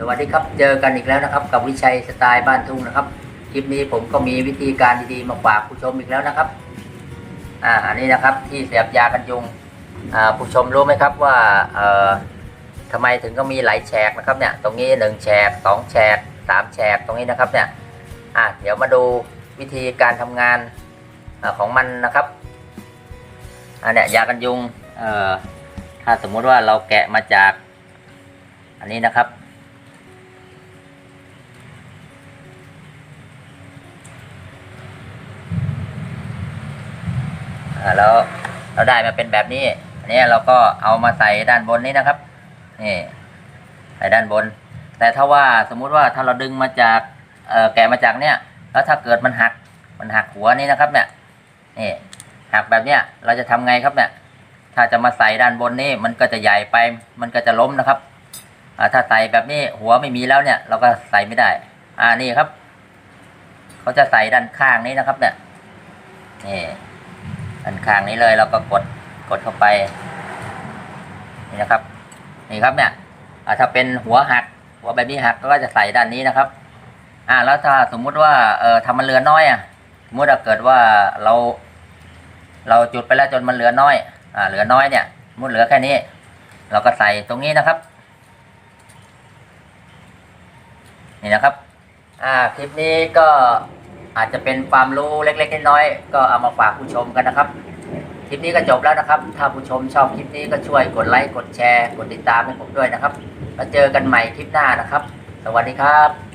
สวัสดีครับ เจอกันอีกแล้วนะครับ กับวิชัยสไตล์บ้านทุ่งนะครับ คลิปนี้ผมก็มีวิธีการดีๆมาฝากผู้ชมอีกแล้วนะครับ อ่า อันนี้นะครับที่เสียบยากันยุง อ่า ผู้ชมรู้ไหมครับว่า เอ่อทำไมถึงก็มีหลายแฉกนะครับเนี่ย ตรงนี้หนึ่งแฉกสองแฉกสามแฉกตรงนี้นะครับเนี่ย อะเดี๋ยวมาดูวิธีการทำงานอของมันนะครับ อันเนี้ยยากันยุง เอ่อ ถ้าสมมุติว่าเราแกะมาจาก อันนี้นะครับ อ่าแล้วเราได้มาเป็นแบบนี้อันนี้เราก็เอามาใส่ด้านบนนี้นะครับนี่ใส่ด้านบน แต่ถ้าว่าสมมุติว่าถ้าเราดึงมาจากเอ่อแกะมาจากเนี่ยแล้วถ้าเกิดมันหักมันหักหัวนี้นะครับเนี่ยนี่หักแบบเนี้ยเราจะทำไงครับเนี่ยถ้าจะมาใส่ด้านบนนี่มันก็จะใหญ่ไปมันก็จะล้มนะครับอ่าถ้าใส่แบบนี้หัวไม่มีแล้วเนี่ย เราก็ใส่ไม่ได้ อ่านี่ครับ เขาจะใส่ด้านข้างนี้นะครับ เนี่ยนี่ ข้างนี้เลยเราก็กดกดเข้าไปนี่นะครับนี่ครับเนี่ยถ้าเป็นหัวหักหัวแบบนี้หักก็จะใส่ด้านนี้นะครับ อ่าแล้วถ้าสมมุติว่าเออทำมันเหลือน้อยอะสมมติถ้าเกิดว่าเรา เราจุดไปแล้วจนมันเหลือน้อย อ่าเหลือน้อยเนี่ยสมมุติเหลือแค่นี้ เราก็ใส่ตรงนี้นะครับ นี่นะครับ อ่าคลิปนี้ก็ อาจจะเป็นความรู้เล็กๆน้อยๆก็เอามาฝากผู้ชมกันนะครับ คลิปนี้ก็จบแล้วนะครับ ถ้าผู้ชมชอบคลิปนี้ก็ช่วยกดไลค์ กดแชร์ กดติดตามให้ผมด้วยนะครับ แล้วเจอกันใหม่คลิปหน้านะครับ สวัสดีครับ